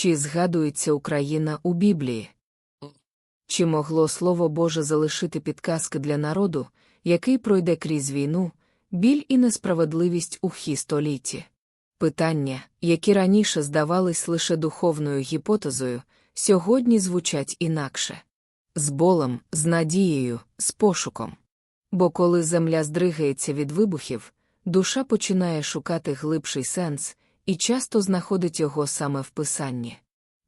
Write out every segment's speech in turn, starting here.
Чи згадується Україна у Біблії? Чи могло Слово Боже залишити підказки для народу, який пройде крізь війну, біль і несправедливість у хі столітті? Питання, які раніше здавались лише духовною гіпотезою, сьогодні звучать інакше з болем, з надією, з пошуком. Бо коли земля здригається від вибухів, душа починає шукати глибший сенс і часто знаходить його саме в писанні.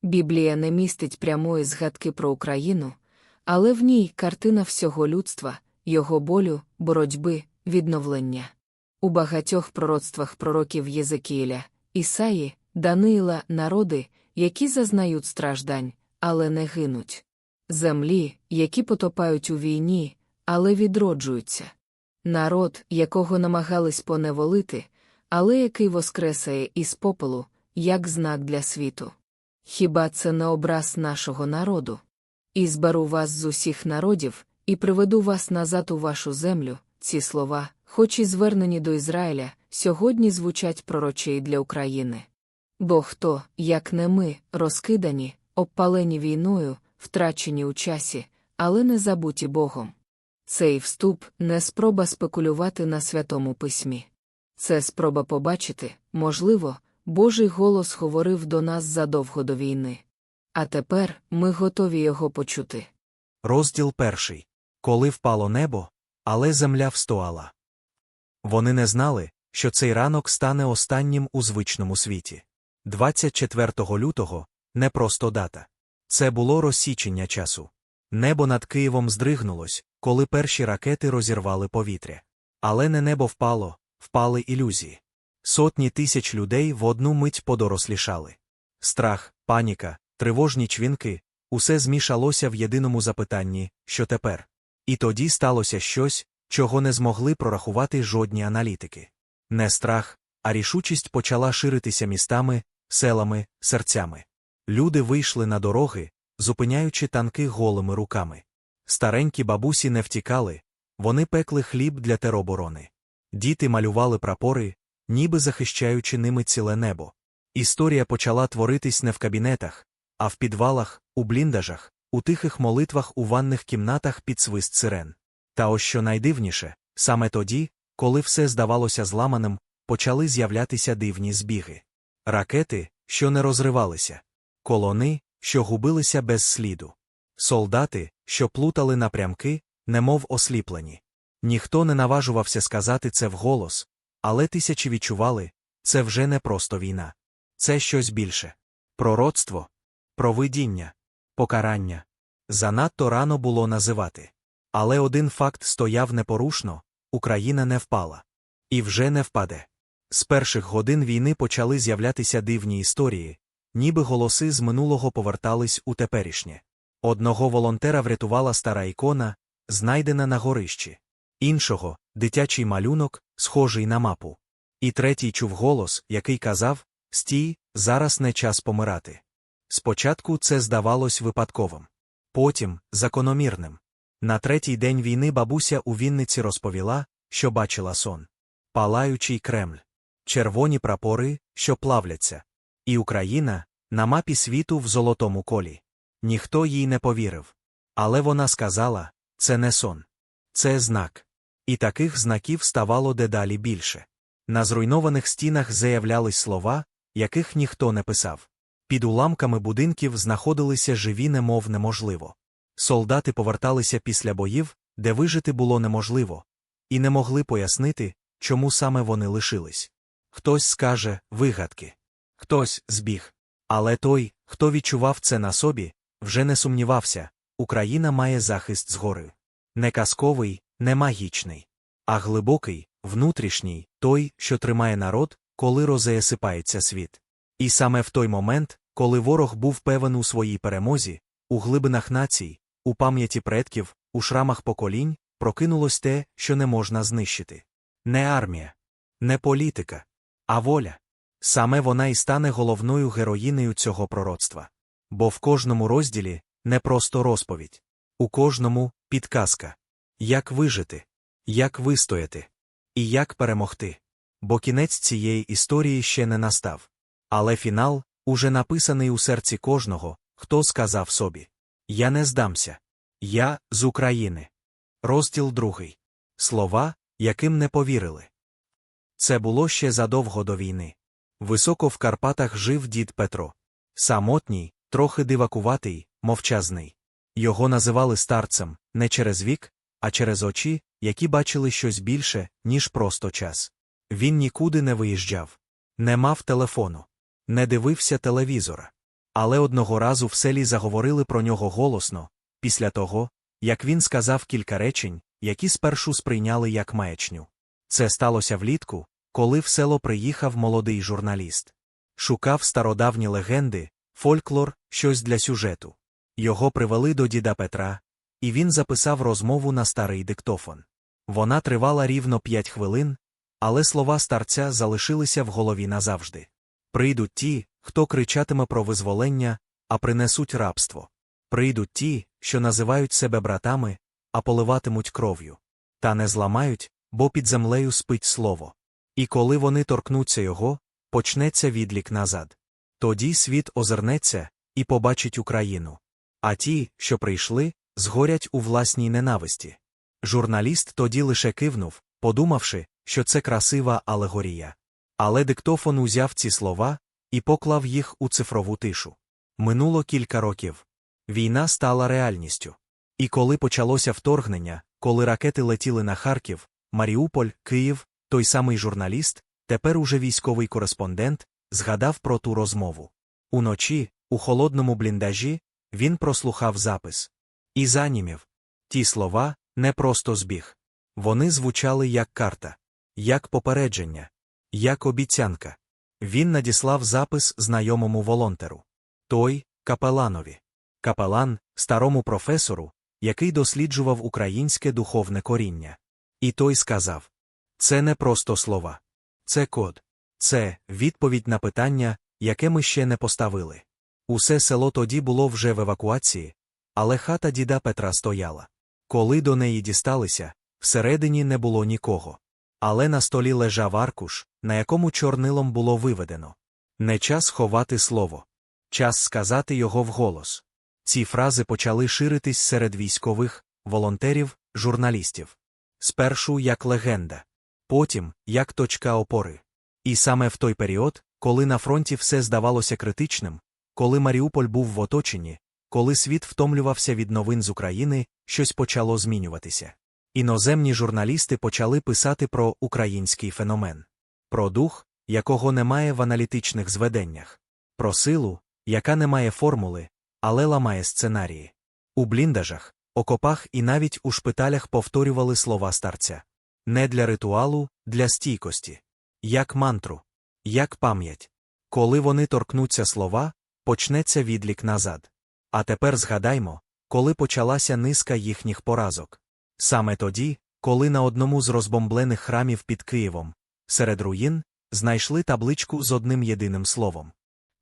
Біблія не містить прямої згадки про Україну, але в ній картина всього людства, його болю, боротьби, відновлення. У багатьох пророцтвах пророків Єзекіїля, Ісаї, Даниїла народи, які зазнають страждань, але не гинуть. Землі, які потопають у війні, але відроджуються. Народ, якого намагались поневолити, але який воскресає із попелу, як знак для світу. Хіба це не образ нашого народу? І зберу вас з усіх народів, і приведу вас назад у вашу землю. Ці слова, хоч і звернені до Ізраїля, сьогодні звучать пророче і для України. Бо хто, як не ми, розкидані, обпалені війною, втрачені у часі, але не забуті Богом. Цей вступ не спроба спекулювати на святому письмі. Це спроба побачити, можливо, Божий голос говорив до нас задовго до війни. А тепер ми готові його почути. Розділ перший. Коли впало небо, але земля встояла. Вони не знали, що цей ранок стане останнім у звичному світі. 24 лютого не просто дата. Це було розсічення часу. Небо над Києвом здригнулось, коли перші ракети розірвали повітря. Але не небо впало, впали ілюзії. Сотні тисяч людей в одну мить подорослішали. Страх, паніка, тривожні чвінки усе змішалося в єдиному запитанні, що тепер. І тоді сталося щось, чого не змогли прорахувати жодні аналітики. Не страх, а рішучість почала ширитися містами, селами, серцями. Люди вийшли на дороги, зупиняючи танки голими руками. Старенькі бабусі не втікали, вони пекли хліб для тероборони. Діти малювали прапори, ніби захищаючи ними ціле небо. Історія почала творитись не в кабінетах, а в підвалах, у бліндажах, у тихих молитвах у ванних кімнатах під свист сирен. Та ось що найдивніше, саме тоді, коли все здавалося зламаним, почали з'являтися дивні збіги. Ракети, що не розривалися, колони, що губилися без сліду, солдати, що плутали напрямки, немов осліплені. Ніхто не наважувався сказати це вголос, але тисячі відчували це вже не просто війна. Це щось більше. Пророцтво, провидіння, покарання. Занадто рано було називати. Але один факт стояв непорушно Україна не впала. І вже не впаде. З перших годин війни почали з'являтися дивні історії, ніби голоси з минулого повертались у теперішнє. Одного волонтера врятувала стара ікона, знайдена на горищі, іншого дитячий малюнок, схожий на мапу. І третій чув голос, який казав Стій, зараз не час помирати. Спочатку це здавалось випадковим, потім закономірним. На третій день війни бабуся у Вінниці розповіла, що бачила сон. Палаючий Кремль, червоні прапори, що плавляться, і Україна на мапі світу в золотому колі. Ніхто їй не повірив. Але вона сказала це не сон, це знак. І таких знаків ставало дедалі більше. На зруйнованих стінах заявлялись слова, яких ніхто не писав. Під уламками будинків знаходилися живі, немов неможливо. Солдати поверталися після боїв, де вижити було неможливо, і не могли пояснити, чому саме вони лишились. Хтось скаже вигадки, хтось збіг. Але той, хто відчував це на собі, вже не сумнівався Україна має захист згори. Не казковий, не магічний, а глибокий, внутрішній, той, що тримає народ, коли розеясипається світ. І саме в той момент, коли ворог був певен у своїй перемозі, у глибинах націй, у пам'яті предків, у шрамах поколінь, прокинулось те, що не можна знищити. Не армія, не політика, а воля. Саме вона і стане головною героїнею цього пророцтва. Бо в кожному розділі не просто розповідь, у кожному підказка як вижити, як вистояти і як перемогти. Бо кінець цієї історії ще не настав. Але фінал уже написаний у серці кожного, хто сказав собі Я не здамся. Я з України. Розділ другий. Слова, яким не повірили. Це було ще задовго до війни. Високо в Карпатах жив дід Петро. Самотній, трохи дивакуватий, мовчазний. Його називали старцем не через вік, а через очі, які бачили щось більше, ніж просто час. Він нікуди не виїжджав, не мав телефону, не дивився телевізора. Але одного разу в селі заговорили про нього голосно, після того, як він сказав кілька речень, які спершу сприйняли як маячню. Це сталося влітку, коли в село приїхав молодий журналіст. Шукав стародавні легенди, фольклор, щось для сюжету. Його привели до діда Петра, і він записав розмову на старий диктофон. Вона тривала рівно п'ять хвилин, але слова старця залишилися в голові назавжди. Прийдуть ті, хто кричатиме про визволення, а принесуть рабство. Прийдуть ті, що називають себе братами, а поливатимуть кров'ю. Та не зламають, бо під землею спить слово. І коли вони торкнуться його, почнеться відлік назад. Тоді світ озирнеться і побачить Україну. А ті, що прийшли, згорять у власній ненависті. Журналіст тоді лише кивнув, подумавши, що це красива алегорія. Але диктофон узяв ці слова і поклав їх у цифрову тишу. Минуло кілька років. Війна стала реальністю. І коли почалося вторгнення, коли ракети летіли на Харків, Маріуполь, Київ, той самий журналіст, тепер уже військовий кореспондент, згадав про ту розмову. Уночі, у холодному бліндажі, він прослухав запис. І занімів. Ті слова не просто збіг. Вони звучали як карта, як попередження, як обіцянка. Він надіслав запис знайомому волонтеру. Той капеланові. Капелан, старому професору, який досліджував українське духовне коріння. І той сказав: Це не просто слова. Це код. Це відповідь на питання, яке ми ще не поставили. Усе село тоді було вже в евакуації, але хата діда Петра стояла. Коли до неї дісталися, всередині не було нікого. Але на столі лежав аркуш, на якому чорнилом було виведено. Не час ховати слово. Час сказати його вголос. Ці фрази почали ширитись серед військових, волонтерів, журналістів. Спершу як легенда, потім як точка опори. І саме в той період, коли на фронті все здавалося критичним, коли Маріуполь був в оточенні, коли світ втомлювався від новин з України, щось почало змінюватися. Іноземні журналісти почали писати про український феномен, про дух, якого немає в аналітичних зведеннях, про силу, яка не має формули, але ламає сценарії. У бліндажах, окопах і навіть у шпиталях повторювали слова старця. Не для ритуалу, для стійкості. Як мантру, як пам'ять. Коли вони торкнуться слова, почнеться відлік назад. А тепер згадаймо, коли почалася низка їхніх поразок. Саме тоді, коли на одному з розбомблених храмів під Києвом, серед руїн, знайшли табличку з одним єдиним словом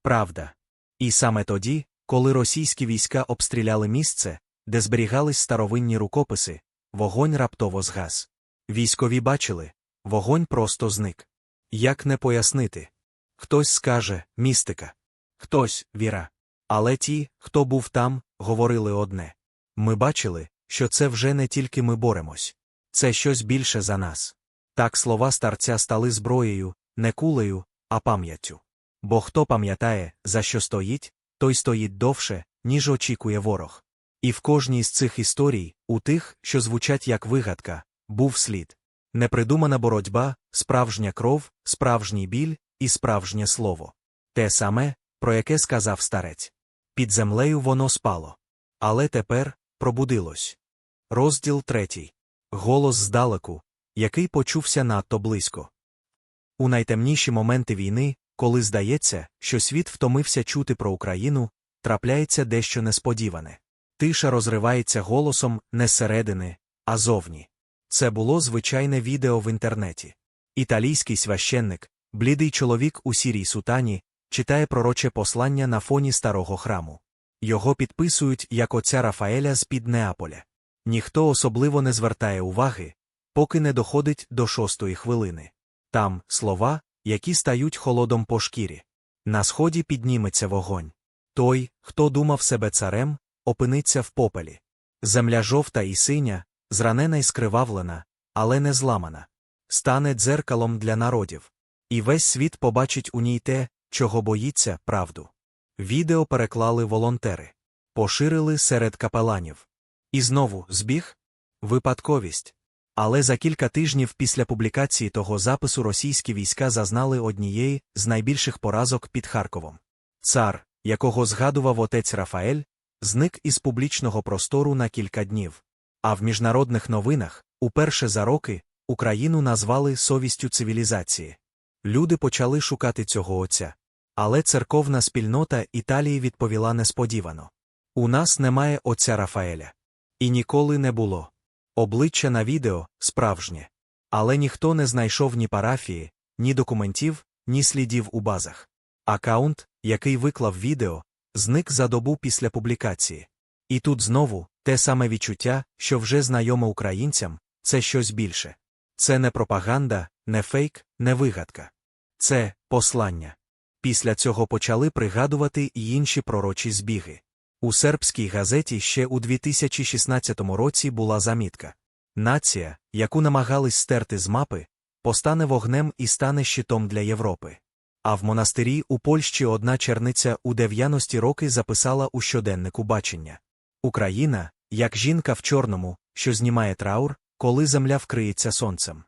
Правда. І саме тоді, коли російські війська обстріляли місце, де зберігались старовинні рукописи, вогонь раптово згас. Військові бачили, вогонь просто зник. Як не пояснити? Хтось скаже містика, хтось віра. Але ті, хто був там, говорили одне ми бачили, що це вже не тільки ми боремось, це щось більше за нас. Так слова старця стали зброєю, не кулею, а пам'яттю. Бо хто пам'ятає, за що стоїть, той стоїть довше, ніж очікує ворог. І в кожній з цих історій, у тих, що звучать як вигадка, був слід. Непридумана боротьба, справжня кров, справжній біль і справжнє слово. Те саме, про яке сказав старець. Під землею воно спало. Але тепер пробудилось. Розділ третій. Голос здалеку, який почувся надто близько. У найтемніші моменти війни, коли здається, що світ втомився чути про Україну, трапляється дещо несподіване. Тиша розривається голосом не зсередини, а зовні. Це було звичайне відео в інтернеті. Італійський священник, блідий чоловік у сірій сутані, читає пророче послання на фоні старого храму. Його підписують як отця Рафаеля з під Неаполя. Ніхто особливо не звертає уваги, поки не доходить до шостої хвилини. Там слова, які стають холодом по шкірі. На сході підніметься вогонь. Той, хто думав себе царем, опиниться в попелі. Земля жовта і синя, зранена й скривавлена, але не зламана. Стане дзеркалом для народів. І весь світ побачить у ній те, чого боїться, правду. Відео переклали волонтери. Поширили серед капеланів. І знову збіг? Випадковість. Але за кілька тижнів після публікації того запису російські війська зазнали однієї з найбільших поразок під Харковом. Цар, якого згадував отець Рафаель, зник із публічного простору на кілька днів. А в міжнародних новинах, уперше за роки, Україну назвали совістю цивілізації. Люди почали шукати цього отця. Але церковна спільнота Італії відповіла несподівано. У нас немає отця Рафаеля. І ніколи не було. Обличчя на відео справжнє. Але ніхто не знайшов ні парафії, ні документів, ні слідів у базах. Акаунт, який виклав відео, зник за добу після публікації. І тут знову те саме відчуття, що вже знайоме українцям, це щось більше. Це не пропаганда, не фейк, не вигадка. Це послання. Після цього почали пригадувати і інші пророчі збіги. У сербській газеті ще у 2016 році була замітка. Нація, яку намагались стерти з мапи, постане вогнем і стане щитом для Європи. А в монастирі у Польщі одна черниця у 90-ті роки записала у щоденнику бачення Україна, як жінка в чорному, що знімає траур, коли земля вкриється сонцем.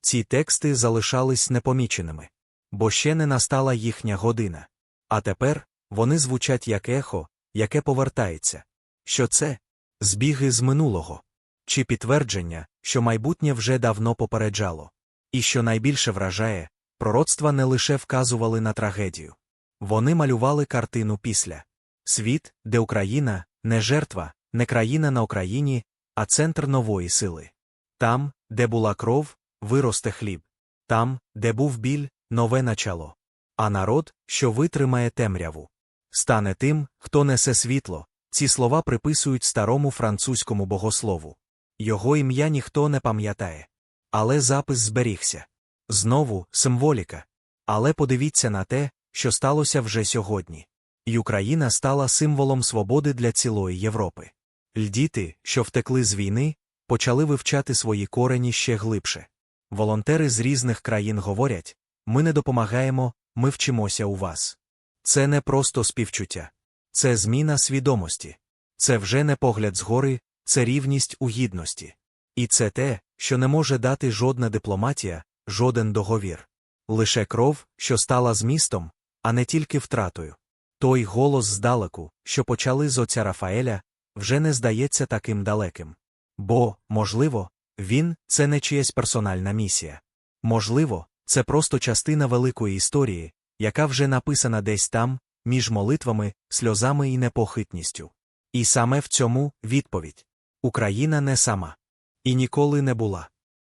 Ці тексти залишались непоміченими, бо ще не настала їхня година. А тепер вони звучать як ехо, яке повертається. Що це? Збіги з минулого. Чи підтвердження, що майбутнє вже давно попереджало. І що найбільше вражає, пророцтва не лише вказували на трагедію. Вони малювали картину після. Світ, де Україна, не жертва, не країна на Україні, а центр нової сили. Там, де була кров, виросте хліб. Там, де був біль, нове начало. А народ, що витримає темряву. Стане тим, хто несе світло. Ці слова приписують старому французькому богослову. Його ім'я ніхто не пам'ятає. Але запис зберігся. Знову символіка. Але подивіться на те, що сталося вже сьогодні. І Україна стала символом свободи для цілої Європи. Льдіти, що втекли з війни, почали вивчати свої корені ще глибше. Волонтери з різних країн говорять ми не допомагаємо, ми вчимося у вас. Це не просто співчуття, це зміна свідомості, це вже не погляд згори, це рівність у гідності. І це те, що не може дати жодна дипломатія, жоден договір. Лише кров, що стала змістом, а не тільки втратою. Той голос здалеку, що почали з отця Рафаеля, вже не здається таким далеким. Бо, можливо, він це не чиясь персональна місія. Можливо, це просто частина великої історії, яка вже написана десь там, між молитвами, сльозами і непохитністю. І саме в цьому відповідь Україна не сама. І ніколи не була.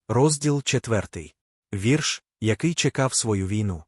Розділ четвертий. Вірш, який чекав свою війну.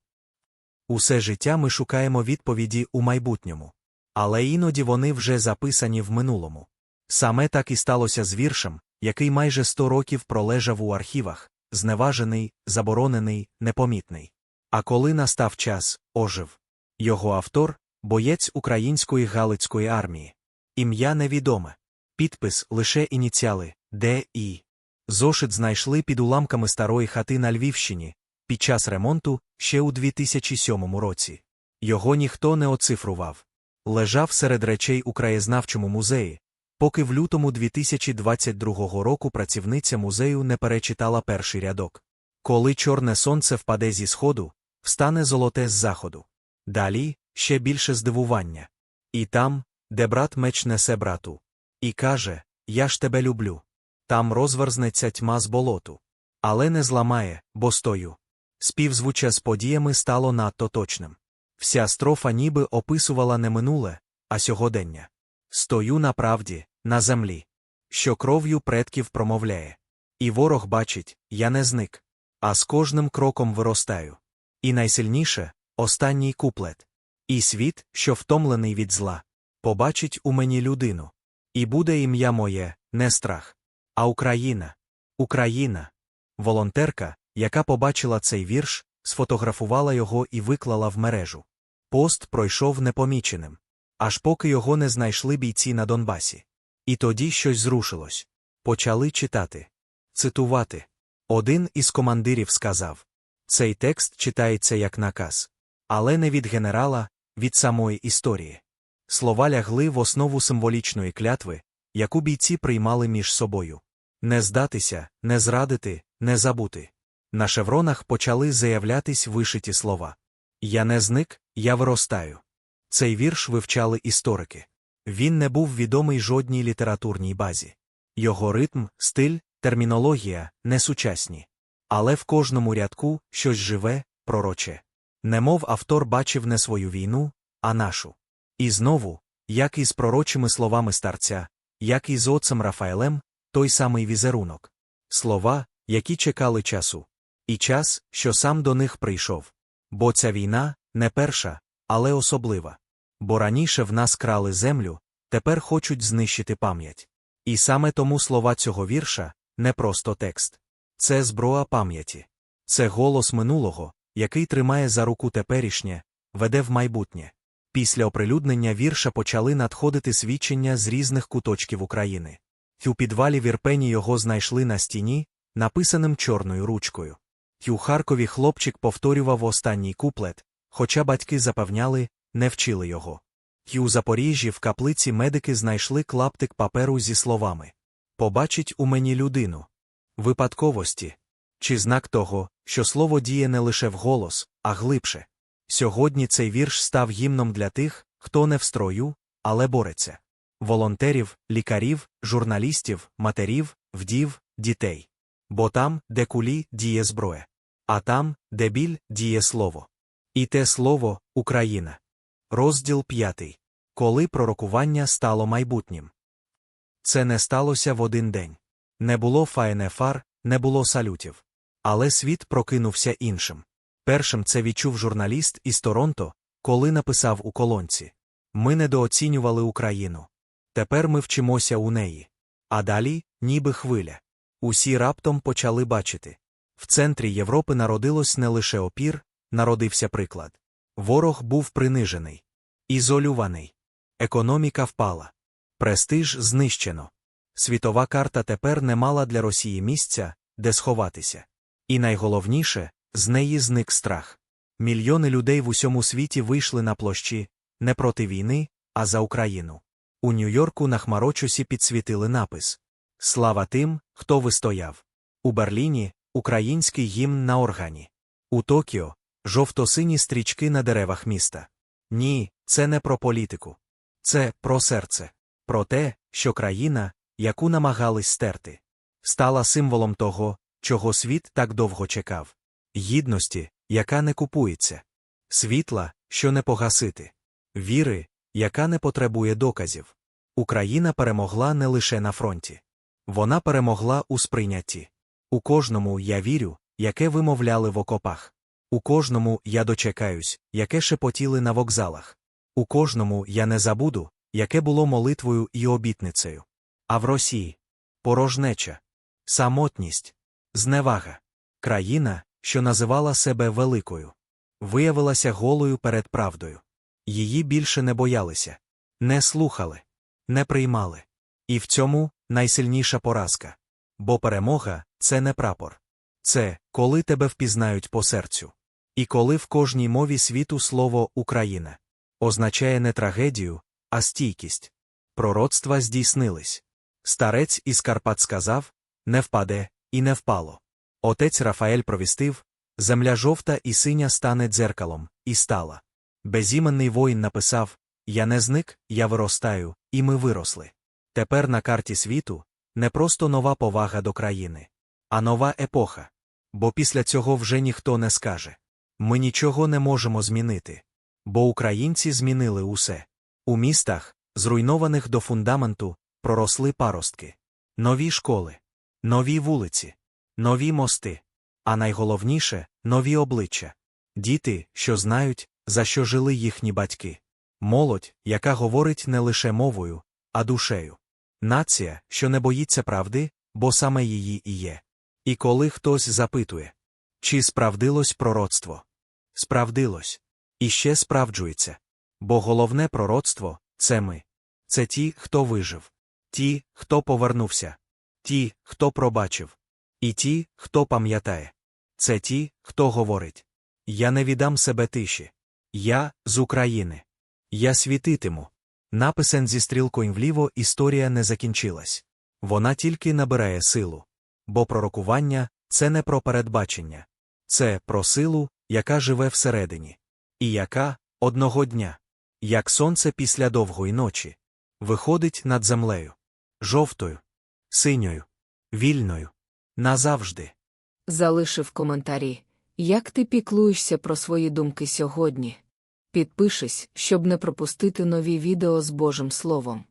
Усе життя ми шукаємо відповіді у майбутньому. Але іноді вони вже записані в минулому. Саме так і сталося з віршем, який майже сто років пролежав у архівах, зневажений, заборонений, непомітний. А коли настав час, ожив. Його автор боєць української Галицької армії. Ім'я невідоме. Підпис лише ініціали Д. І. Зошит знайшли під уламками старої хати на Львівщині під час ремонту ще у 2007 році. Його ніхто не оцифрував. Лежав серед речей у краєзнавчому музеї, поки в лютому 2022 року працівниця музею не перечитала перший рядок. Коли чорне сонце впаде зі сходу, встане золоте з заходу. Далі ще більше здивування. І там, де брат меч несе брату. І каже Я ж тебе люблю. Там розверзнеться тьма з болоту. Але не зламає, бо стою. Співзвуча з подіями стало надто точним. Вся строфа ніби описувала не минуле, а сьогодення. Стою на правді, на землі, що кров'ю предків промовляє. І ворог бачить, я не зник, а з кожним кроком виростаю. І найсильніше останній куплет. І світ, що втомлений від зла, побачить у мені людину. І буде ім'я моє, не страх, а Україна. Україна. Волонтерка, яка побачила цей вірш, сфотографувала його і виклала в мережу. Пост пройшов непоміченим, аж поки його не знайшли бійці на Донбасі. І тоді щось зрушилось. Почали читати, цитувати. Один із командирів сказав цей текст читається як наказ, але не від генерала, від самої історії. Слова лягли в основу символічної клятви, яку бійці приймали між собою. Не здатися, не зрадити, не забути. На шевронах почали заявлятись вишиті слова. Я не зник, я виростаю. Цей вірш вивчали історики. Він не був відомий жодній літературній базі. Його ритм, стиль, термінологія несучасні. Але в кожному рядку щось живе, пророче. Немов автор бачив не свою війну, а нашу. І знову, як і з пророчими словами старця, як і з отцем Рафаелем, той самий візерунок. Слова, які чекали часу. І час, що сам до них прийшов. Бо ця війна не перша, але особлива. Бо раніше в нас крали землю, тепер хочуть знищити пам'ять. І саме тому слова цього вірша не просто текст. Це зброя пам'яті. Це голос минулого, який тримає за руку теперішнє, веде в майбутнє. Після оприлюднення вірша почали надходити свідчення з різних куточків України. У підвалі в Ірпені його знайшли на стіні, написаним чорною ручкою. У Харкові хлопчик повторював останній куплет, хоча батьки запевняли, не вчили його. І у Запоріжжі в каплиці медики знайшли клаптик паперу зі словами Побачить у мені людину. Випадковості. Чи знак того, що слово діє не лише вголос, а глибше. Сьогодні цей вірш став гімном для тих, хто не в строю, але бореться. Волонтерів, лікарів, журналістів, матерів, вдів, дітей. Бо там, де кулі діє зброя. А там, де біль діє слово. І те слово Україна. Розділ п'ятий. Коли пророкування стало майбутнім. Це не сталося в один день. Не було фаєнефар, не було салютів. Але світ прокинувся іншим. Першим це відчув журналіст із Торонто, коли написав у колонці Ми недооцінювали Україну. Тепер ми вчимося у неї. А далі, ніби хвиля. Усі раптом почали бачити. В центрі Європи народилось не лише опір, народився приклад. Ворог був принижений, ізолюваний. Економіка впала. Престиж знищено. Світова карта тепер не мала для Росії місця, де сховатися. І найголовніше, з неї зник страх. Мільйони людей в усьому світі вийшли на площі не проти війни, а за Україну. У Нью-Йорку на Хмарочусі підсвітили напис Слава тим, хто вистояв. У Берліні український гімн на органі. У Токіо жовто-сині стрічки на деревах міста. Ні, це не про політику. Це про серце, про те, що країна, яку намагались стерти, стала символом того, чого світ так довго чекав гідності, яка не купується, світла, що не погасити, віри, яка не потребує доказів. Україна перемогла не лише на фронті. Вона перемогла у сприйнятті. У кожному я вірю, яке вимовляли в окопах. У кожному я дочекаюсь, яке шепотіли на вокзалах. У кожному я не забуду, яке було молитвою і обітницею. А в Росії порожнеча, самотність, зневага, країна, що називала себе великою, виявилася голою перед правдою. Її більше не боялися, не слухали, не приймали. І в цьому найсильніша поразка. Бо перемога це не прапор. Це коли тебе впізнають по серцю. І коли в кожній мові світу слово Україна означає не трагедію, а стійкість. Пророцтва здійснились. Старець із Карпат сказав не впаде, і не впало. Отець Рафаель провістив земля жовта і синя стане дзеркалом, і стала. Безіменний воїн написав Я не зник, я виростаю, і ми виросли. Тепер на карті світу не просто нова повага до країни, а нова епоха. Бо після цього вже ніхто не скаже ми нічого не можемо змінити. Бо українці змінили усе. У містах, зруйнованих до фундаменту, проросли паростки, нові школи, нові вулиці, нові мости, а найголовніше нові обличчя, діти, що знають, за що жили їхні батьки, молодь, яка говорить не лише мовою, а душею, нація, що не боїться правди, бо саме її і є. І коли хтось запитує, чи справдилось пророцтво? Справдилось. І ще справджується. Бо головне пророцтво це ми. Це ті, хто вижив, ті, хто повернувся, ті, хто пробачив, і ті, хто пам'ятає. Це ті, хто говорить. Я не віддам себе тиші. Я з України. Я світитиму. Написен зі стрілкою вліво історія не закінчилась. Вона тільки набирає силу. Бо пророкування це не про передбачення, це про силу, яка живе всередині, і яка одного дня, як сонце після довгої ночі, виходить над землею, жовтою, синьою, вільною, назавжди. Залишив коментарі, як ти піклуєшся про свої думки сьогодні. Підпишись, щоб не пропустити нові відео з Божим Словом.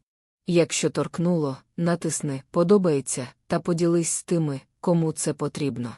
Якщо торкнуло, натисни Подобається та поділись з тими, кому це потрібно.